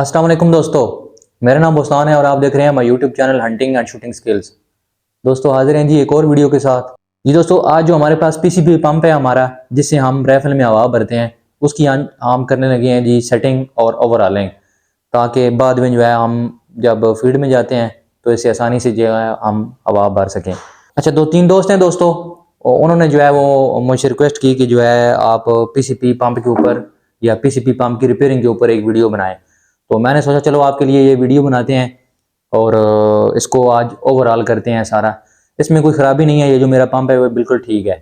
السلام علیکم دوستو، میرا نام بستان ہے اور آپ دیکھ رہے ہیں ہمارا YouTube channel hunting and shooting skills دوستو، حاضر ہیں جی ایک اور ویڈیو کے ساتھ۔ جی دوستو، آج جو ہمارے پاس پی سی پی پمپ ہے ہمارا، جس سے ہم ریفل میں ہوا بھرتے ہیں، اس کی ہم کرنے لگے ہیں جی سیٹنگ اور اوور آلنگ تاکہ بعد میں جو ہے ہم جب فیلڈ میں جاتے ہیں، تو اسے آسانی سے جو ہے ہم ہوا بھر سکیں۔ اچھا دو تین دوست ہیں دوستو، انہوں نے جو ہے وہ مجھ سے ریکویسٹ کی کہ جو ہے آپ پی سی پی پمپ کے اوپر یا پی سی پی پمپ کی ریپیئرنگ کے اوپر ایک ویڈیو بنائیں۔ تو میں نے سوچا چلو آپ کے لیے یہ ویڈیو بناتے ہیں اور اس کو آج اوور آل کرتے ہیں سارا۔ اس میں کوئی خرابی نہیں ہے، یہ جو میرا پمپ ہے وہ بالکل ٹھیک ہے۔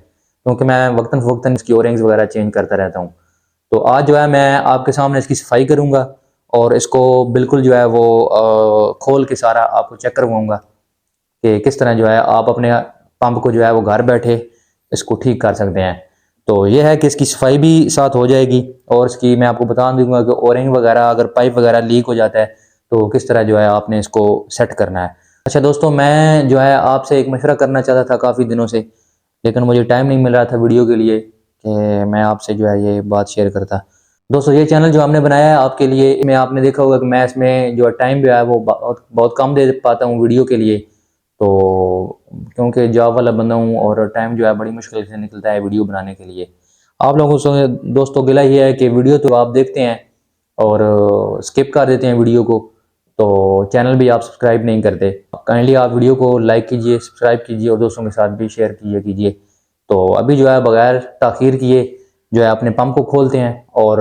کیونکہ میں وقتاً فوقتاً اس کی اورنگز وغیرہ چینج کرتا رہتا ہوں۔ تو آج جو ہے میں آپ کے سامنے اس کی صفائی کروں گا اور اس کو بالکل جو ہے وہ کھول کے سارا آپ کو چیک کرواؤں گا کہ کس طرح جو ہے آپ اپنے پمپ کو جو ہے وہ گھر بیٹھے اس کو ٹھیک کر سکتے ہیں۔ تو یہ ہے کہ اس کی صفائی بھی ساتھ ہو جائے گی اور اس کی میں آپ کو بتا دوں گا کہ اورنگ وغیرہ اگر پائپ وغیرہ لیک ہو جاتا ہے تو کس طرح جو ہے آپ نے اس کو سیٹ کرنا ہے۔ اچھا دوستو، میں جو ہے آپ سے ایک مشورہ کرنا چاہتا تھا کافی دنوں سے، لیکن مجھے ٹائم نہیں مل رہا تھا ویڈیو کے لیے کہ میں آپ سے جو ہے یہ بات شیئر کرتا۔ دوستو، یہ چینل جو ہم نے بنایا ہے آپ کے لیے، میں، آپ نے دیکھا ہوگا کہ میں اس میں جو ٹائم جو ہے وہ بہت کم دے پاتا ہوں ویڈیو کے لیے۔ تو کیونکہ جاب والا بندہ ہوں اور ٹائم جو ہے بڑی مشکل سے نکلتا ہے ویڈیو بنانے کے لیے۔ آپ لوگوں سے دوستوں گلا یہ ہے کہ ویڈیو تو آپ دیکھتے ہیں اور سکپ کر دیتے ہیں ویڈیو کو۔ تو چینل بھی آپ سبسکرائب نہیں کرتے۔ کائنڈلی آپ ویڈیو کو لائک کیجیے سبسکرائب کیجیے اور دوستوں کے ساتھ بھی شیئر کیجیے کیجیے۔ تو ابھی جو ہے بغیر تاخیر کیے جو ہے اپنے پمپ کو کھولتے ہیں اور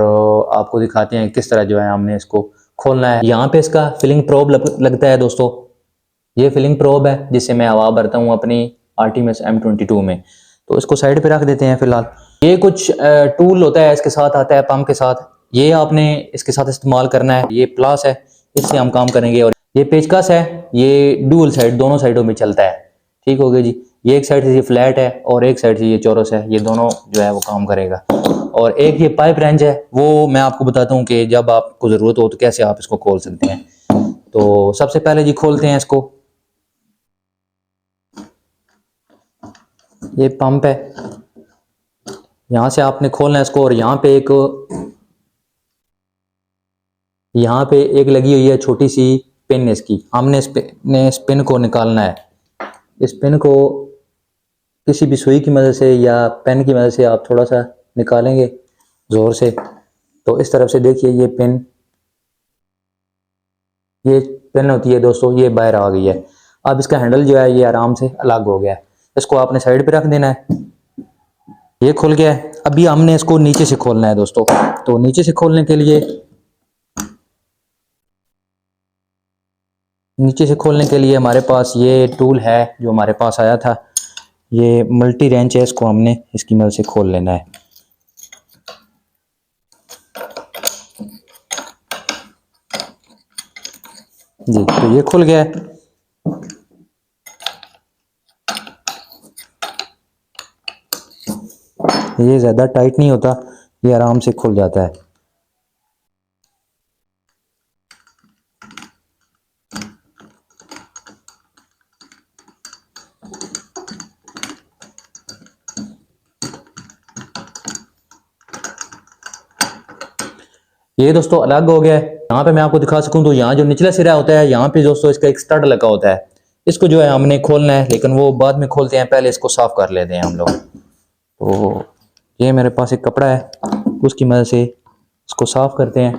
آپ کو دکھاتے ہیں کس طرح جو ہے ہم نے اس کو کھولنا ہے۔ یہاں پہ اس کا فلنگ پروب لگتا ہے دوستو۔ یہ فلنگ پروب ہے، جس سے میں ہوا بھرتا ہوں اپنی آر آرٹیمس ایم ٹوینٹی ٹو میں۔ تو اس کو سائڈ پہ رکھ دیتے ہیں فی الحال۔ یہ کچھ ٹول ہوتا ہے، اس کے ساتھ آتا ہے پمپ کے ساتھ۔ یہ آپ نے اس کے ساتھ استعمال کرنا ہے۔ یہ پلاس ہے، اس سے ہم کام کریں گے۔ اور یہ پیچکس ہے، یہ ڈول سائڈ دونوں سائڈوں میں چلتا ہے۔ ٹھیک ہو گیا جی۔ یہ ایک سائڈ سے یہ فلیٹ ہے اور ایک سائڈ سے یہ چورس ہے۔ یہ دونوں جو ہے وہ کام کرے گا۔ اور ایک یہ پائپ رینج ہے، وہ میں آپ کو بتاتا ہوں کہ جب آپ کو ضرورت ہو تو کیسے آپ اس کو کھول سکتے ہیں۔ تو سب سے پہلے جی کھولتے ہیں اس کو۔ یہ پمپ ہے۔ یہاں سے آپ نے کھولنا ہے اس کو اور یہاں پہ ایک یہاں پہ ایک لگی ہوئی ہے چھوٹی سی پن اس کی۔ ہم نے اس نے اس پن کو نکالنا ہے۔ اس پن کو کسی بھی سوئی کی مدد سے یا پین کی مدد سے آپ تھوڑا سا نکالیں گے زور سے۔ تو اس طرف سے دیکھیے یہ پن۔ یہ پن ہوتی ہے دوستو، یہ باہر آ گئی ہے۔ اب اس کا ہینڈل جو ہے یہ آرام سے الگ ہو گیا۔ ہے اس کو آپ نے سائڈ پہ رکھ دینا ہے۔ یہ کھل گیا ہے۔ ابھی ہم نے اس کو نیچے سے کھولنا ہے دوستو۔ تو نیچے سے کھولنے کے لیے نیچے سے کھولنے کے لیے ہمارے پاس یہ ٹول ہے جو ہمارے پاس آیا تھا۔ یہ ملٹی رینچ ہے، اس کو ہم نے اس کی مدد سے کھول لینا ہے۔ جی تو یہ کھل گیا ہے۔ یہ زیادہ ٹائٹ نہیں ہوتا، یہ آرام سے کھل جاتا ہے۔ یہ دوستو الگ ہو گیا ہے۔ یہاں پہ میں آپ کو دکھا سکوں تو یہاں جو نچلا سرا ہوتا ہے، یہاں پہ دوستو اس کا ایک سٹڈ لگا ہوتا ہے۔ اس کو جو ہے ہم نے کھولنا ہے، لیکن وہ بعد میں کھولتے ہیں، پہلے اس کو صاف کر لیتے ہیں ہم لوگ۔ تو یہ میرے پاس ایک کپڑا ہے۔ اس کی مدد سے اس کو صاف کرتے ہیں۔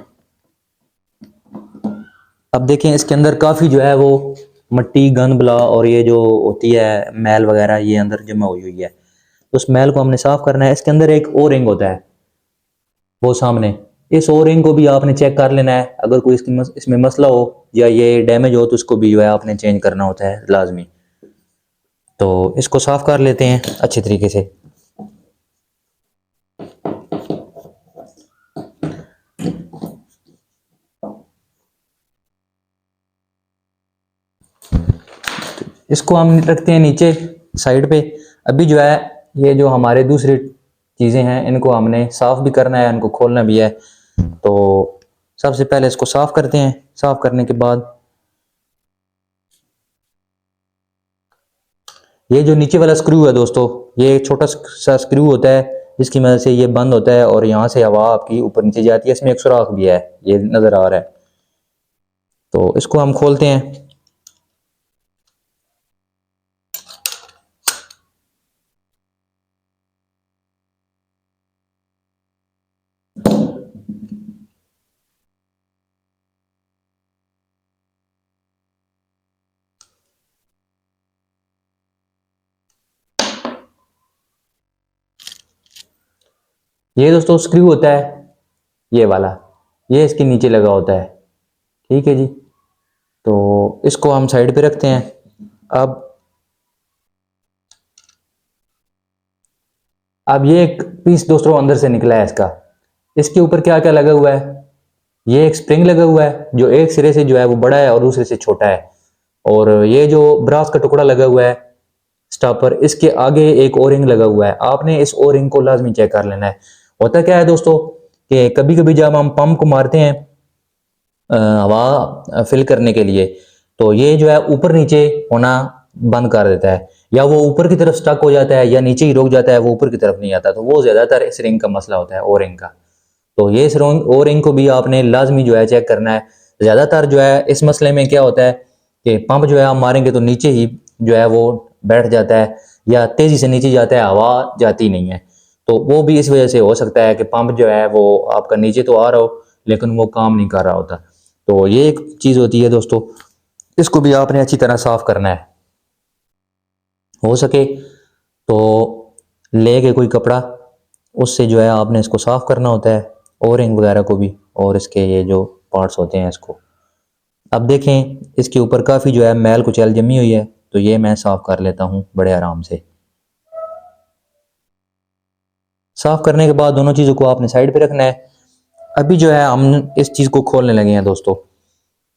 اب دیکھیں اس کے اندر کافی جو ہے وہ مٹی، گند، بلا اور یہ جو ہوتی ہے میل وغیرہ، یہ اندر جمع ہوئی ہوئی ہے۔ اس میل کو ہم نے صاف کرنا ہے۔ اس کے اندر ایک اور رنگ ہوتا ہے۔ وہ سامنے۔ اس او رنگ کو بھی آپ نے چیک کر لینا ہے۔ اگر کوئی اس کی اس میں مسئلہ ہو یا یہ ڈیمیج ہو تو اس کو بھی جو ہے آپ نے چینج کرنا ہوتا ہے لازمی۔ تو اس کو صاف کر لیتے ہیں اچھے طریقے سے۔ اس کو ہم رکھتے ہیں نیچے سائڈ پہ۔ ابھی جو ہے، یہ جو ہمارے دوسری چیزیں ہیں، ان کو ہم نے صاف بھی کرنا ہے، ان کو کھولنا بھی ہے۔ تو سب سے پہلے اس کو صاف کرتے ہیں۔ صاف کرنے کے بعد یہ جو نیچے والا سکرو ہے دوستو، یہ ایک چھوٹا سا سکرو ہوتا ہے۔ جس کی مدد سے یہ بند ہوتا ہے اور یہاں سے ہوا آپ کی اوپر نیچے جاتی ہے۔ اس میں ایک سوراخ بھی ہے، یہ نظر آ رہا ہے۔ تو اس کو ہم کھولتے ہیں۔ یہ دوستو اسکریو ہوتا ہے، یہ والا، یہ اس کے نیچے لگا ہوتا ہے۔ ٹھیک ہے جی۔ تو اس کو ہم سائڈ پہ رکھتے ہیں۔ اب اب یہ ایک پیس دوستوں اندر سے نکلا ہے اس کا۔ اس کے اوپر کیا کیا لگا ہوا ہے؟ یہ ایک سپرنگ لگا ہوا ہے، جو ایک سرے سے جو ہے وہ بڑا ہے اور دوسرے سے چھوٹا ہے۔ اور یہ جو براس کا ٹکڑا لگا ہوا ہے سٹاپر اس کے آگے ایک اورنگ لگا ہوا ہے۔ آپ نے اس اورنگ کو لازمی چیک کر لینا ہے۔ ہوتا کیا ہے دوستو کہ کبھی کبھی جب ہم پمپ کو مارتے ہیں ہوا فل کرنے کے لیے، تو یہ جو ہے اوپر نیچے ہونا بند کر دیتا ہے، یا وہ اوپر کی طرف سٹک ہو جاتا ہے یا نیچے ہی روک جاتا ہے، وہ اوپر کی طرف نہیں آتا، تو وہ زیادہ تر اس رنگ کا مسئلہ ہوتا ہے او رنگ کا۔ تو یہ اس او رنگ کو بھی آپ نے لازمی جو ہے چیک کرنا ہے۔ زیادہ تر جو ہے اس مسئلے میں کیا ہوتا ہے کہ پمپ جو ہے ہم ماریں گے تو نیچے ہی جو ہے وہ بیٹھ جاتا ہے، یا تیزی سے نیچے جاتا ہے، ہوا جاتی نہیں ہے۔ تو وہ بھی اس وجہ سے ہو سکتا ہے کہ پمپ جو ہے وہ آپ کا نیچے تو آ رہا ہو، لیکن وہ کام نہیں کر رہا ہوتا۔ تو یہ ایک چیز ہوتی ہے دوستو، اس کو بھی آپ نے اچھی طرح صاف کرنا ہے۔ ہو سکے تو لے کے کوئی کپڑا، اس سے جو ہے آپ نے اس کو صاف کرنا ہوتا ہے اورنگ وغیرہ کو بھی، اور اس کے یہ جو پارٹس ہوتے ہیں اس کو۔ اب دیکھیں، اس کے اوپر کافی جو ہے میل کچیل جمی ہوئی ہے، تو یہ میں صاف کر لیتا ہوں بڑے آرام سے۔ صاف کرنے کے بعد دونوں چیزوں کو آپ نے سائڈ پہ رکھنا ہے۔ ابھی جو ہے ہم اس چیز کو کھولنے لگے ہیں دوستو۔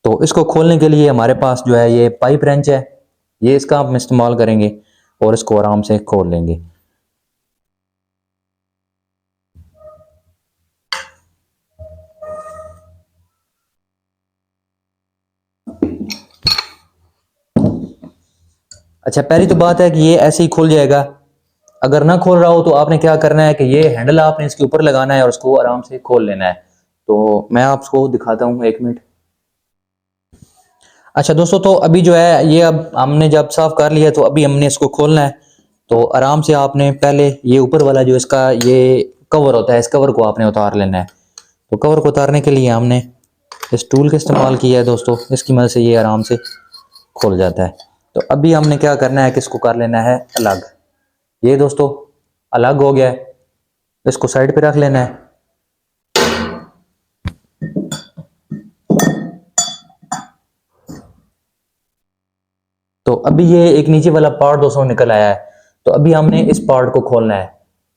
تو اس کو کھولنے کے لیے ہمارے پاس جو ہے یہ پائپ رینچ ہے۔ یہ اس کا ہم استعمال کریں گے اور اس کو آرام سے کھول لیں گے۔ اچھا پہلی تو بات ہے کہ یہ ایسے ہی کھول جائے گا۔ اگر نہ کھول رہا ہو تو آپ نے کیا کرنا ہے کہ یہ ہینڈل آپ نے اس کے اوپر لگانا ہے اور اس کو آرام سے کھول لینا ہے۔ تو میں آپ کو دکھاتا ہوں ایک منٹ۔ اچھا دوستو، تو ابھی جو ہے، یہ اب ہم نے جب صاف کر لیا تو ابھی ہم نے اس کو کھولنا ہے۔ تو آرام سے آپ نے پہلے یہ اوپر والا جو اس کا یہ کور ہوتا ہے، اس کور کو آپ نے اتار لینا ہے۔ تو کور کو اتارنے کے لیے ہم نے اس ٹول کا استعمال کیا ہے دوستو، اس کی مدد سے یہ آرام سے کھول جاتا ہے۔ تو ابھی ہم نے کیا کرنا ہے کہ اس کو کر لینا ہے الگ۔ یہ دوستو، الگ ہو گیا ہے۔ اس کو سائڈ پہ رکھ لینا ہے۔ تو ابھی یہ ایک نیچے والا پارٹ دوستوں نکل آیا ہے۔ تو ابھی ہم نے اس پارٹ کو کھولنا ہے۔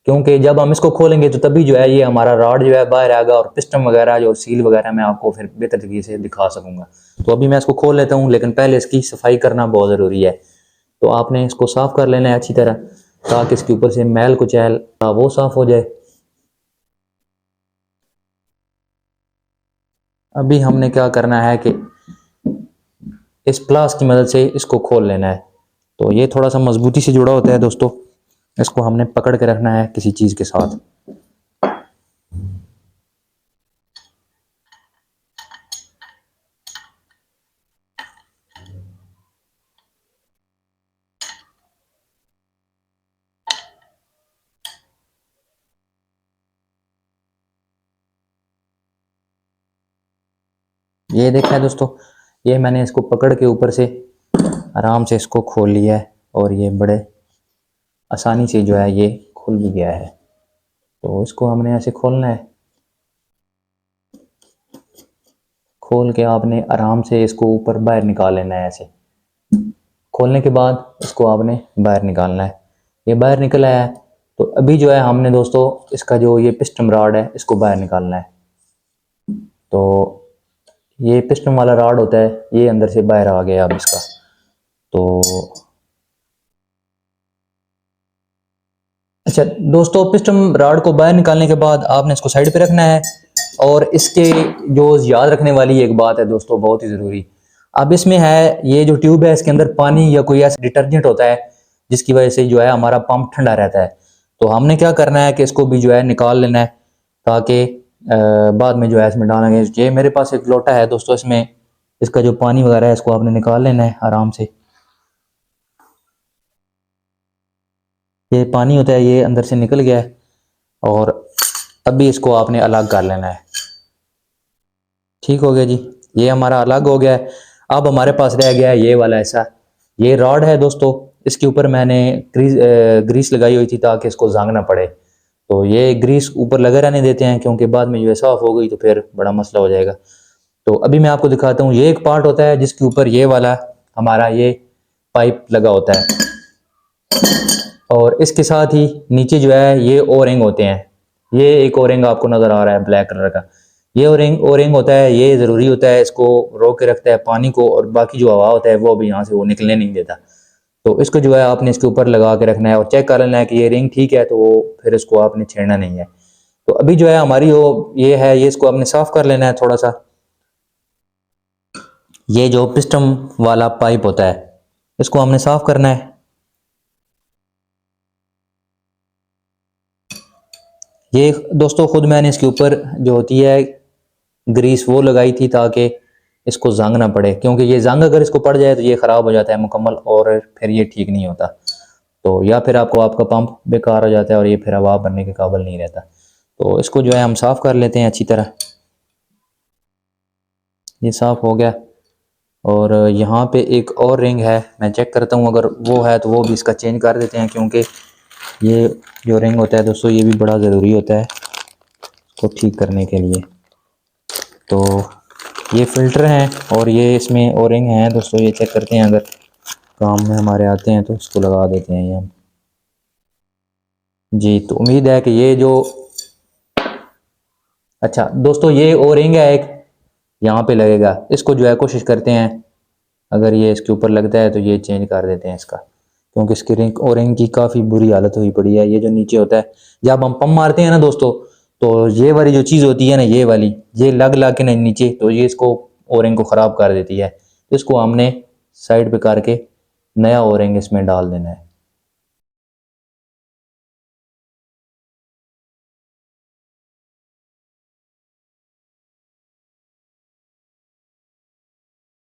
کیونکہ جب ہم اس کو کھولیں گے تو تبھی جو ہے یہ ہمارا راڈ جو ہے باہر آئے گا اور پسٹم وغیرہ جو سیل وغیرہ میں آپ کو پھر بہتر طریقے سے دکھا سکوں گا۔ تو ابھی میں اس کو کھول لیتا ہوں، لیکن پہلے اس کی صفائی کرنا بہت ضروری ہے۔ تو آپ نے اس کو صاف کر لینا ہے اچھی طرح۔ تاکہ اس کے اوپر سے میل کو چہل وہ صاف ہو جائے۔ ابھی ہم نے کیا کرنا ہے کہ اس پلاس کی مدد سے اس کو کھول لینا ہے۔ تو یہ تھوڑا سا مضبوطی سے جڑا ہوتا ہے دوستو۔ اس کو ہم نے پکڑ کے رکھنا ہے کسی چیز کے ساتھ۔ یہ دیکھا ہے دوستو، یہ میں نے اس کو پکڑ کے اوپر سے آرام سے اس کو کھول لیا ہے اور یہ بڑے آسانی سے جو ہے یہ کھل بھی گیا ہے۔ تو اس کو ہم نے ایسے کھولنا ہے۔ کھول کے آپ نے آرام سے اس کو اوپر باہر نکال لینا ہے ایسے۔ کھولنے کے بعد اس کو آپ نے باہر نکالنا ہے۔ یہ باہر نکل آیا ہے تو ابھی جو ہے ہم نے دوستو، اس کا جو یہ پسٹم راڈ ہے، اس کو باہر نکالنا ہے۔ تو یہ پسٹم والا راڈ ہوتا ہے، یہ اندر سے باہر آ گیا اب اس کا۔ تو اچھا دوستو پسٹم راڈ کو باہر نکالنے کے بعد آپ نے اس کو سائڈ پہ رکھنا ہے۔ اور اس کے جو یاد رکھنے والی ایک بات ہے دوستو، بہت ہی ضروری۔ اب اس میں ہے، یہ جو ٹیوب ہے، اس کے اندر پانی یا کوئی ایسا ڈٹرجنٹ ہوتا ہے، جس کی وجہ سے جو ہے ہمارا پمپ ٹھنڈا رہتا ہے۔ تو ہم نے کیا کرنا ہے کہ اس کو بھی جو ہے نکال لینا ہے تاکہ بعد میں جو ہے اس میں ڈالیں گے یہ میرے پاس ایک لوٹا ہے دوستو، اس میں اس کا جو پانی وغیرہ ہے، اس کو آپ نے نکال لینا ہے آرام سے۔ یہ پانی ہوتا ہے، یہ اندر سے نکل گیا ہے اور ابھی اس کو آپ نے الگ کر لینا ہے۔ ٹھیک ہو گیا جی یہ ہمارا الگ ہو گیا ہے۔ اب ہمارے پاس رہ گیا ہے یہ والا ایسا یہ راڈ ہے دوستو، اس کے اوپر میں نے گریس گریس لگائی ہوئی تھی تاکہ اس کو زانگ نہ پڑے۔ تو یہ گریس اوپر لگا رہنے دیتے ہیں کیونکہ بعد میں جو ہے صاف ہو گئی تو پھر بڑا مسئلہ ہو جائے گا۔ تو ابھی میں آپ کو دکھاتا ہوں، یہ ایک پارٹ ہوتا ہے جس کے اوپر یہ والا ہمارا یہ پائپ لگا ہوتا ہے۔ اور اس کے ساتھ ہی نیچے جو ہے یہ او رنگ ہوتے ہیں۔ یہ ایک او رنگ آپ کو نظر آ رہا ہے بلیک کلر کا۔ یہ او رنگ او ہوتا ہے، یہ ضروری ہوتا ہے، اس کو روک کے رکھتا ہے، پانی کو اور باقی جو ہوا ہوتا ہے وہ بھی یہاں سے وہ نکلنے نہیں دیتا۔ تو اس کو جو ہے آپ نے اس کے اوپر لگا کے رکھنا ہے اور چیک کر لینا ہے کہ یہ رنگ ٹھیک ہے تو وہ پھر اس کو آپ نے چھیڑنا نہیں ہے۔ تو ابھی جو ہے ہماری وہ یہ ہے، یہ اس کو آپ نے صاف کر لینا ہے تھوڑا سا۔ یہ جو پسٹم والا پائپ ہوتا ہے، اس کو ہم نے صاف کرنا ہے۔ یہ دوستو، خود میں نے اس کے اوپر جو ہوتی ہے، گریس وہ لگائی تھی تاکہ اس کو زنگ نہ پڑے۔ کیونکہ یہ زنگ اگر اس کو پڑ جائے تو یہ خراب ہو جاتا ہے مکمل اور پھر یہ ٹھیک نہیں ہوتا۔ تو یا پھر آپ کو آپ کا پمپ بیکار ہو جاتا ہے اور یہ پھر ہوا بننے کے قابل نہیں رہتا۔ تو اس کو جو ہے ہم صاف کر لیتے ہیں اچھی طرح۔ یہ صاف ہو گیا۔ اور یہاں پہ ایک اور رنگ ہے۔ میں چیک کرتا ہوں اگر وہ ہے تو وہ بھی اس کا چینج کر دیتے ہیں کیونکہ یہ جو رنگ ہوتا ہے دوستو یہ بھی بڑا ضروری ہوتا ہے اس کو ٹھیک کرنے کے لیے۔ تو یہ فلٹر ہیں اور یہ اس میں اور رنگ ہیں۔ دوستو، یہ چیک کرتے ہیں۔ اگر کام میں ہمارے آتے ہیں تو اس کو لگا دیتے ہیں۔ یہ ہم۔ جی تو امید ہے کہ یہ جو اچھا دوستو، یہ او رنگ ہے ایک۔ یہاں پہ لگے گا۔ اس کو جو ہے کوشش کرتے ہیں۔ اگر یہ اس کے اوپر لگتا ہے تو یہ چینج کر دیتے ہیں اس کا۔ کیونکہ اس کی رنگ اور رنگ کی کافی بری حالت ہوئی پڑی ہے۔ یہ جو نیچے ہوتا ہے، جب ہم پم مارتے ہیں نا دوستو تو یہ والی جو چیز ہوتی ہے نا، یہ والی، یہ لگ لگ کے نا نیچے، تو یہ اس کو اورنگ کو خراب کر دیتی ہے۔ تو اس کو ہم نے سائڈ پہ کر کے نیا اورنگ اس میں ڈال دینا ہے۔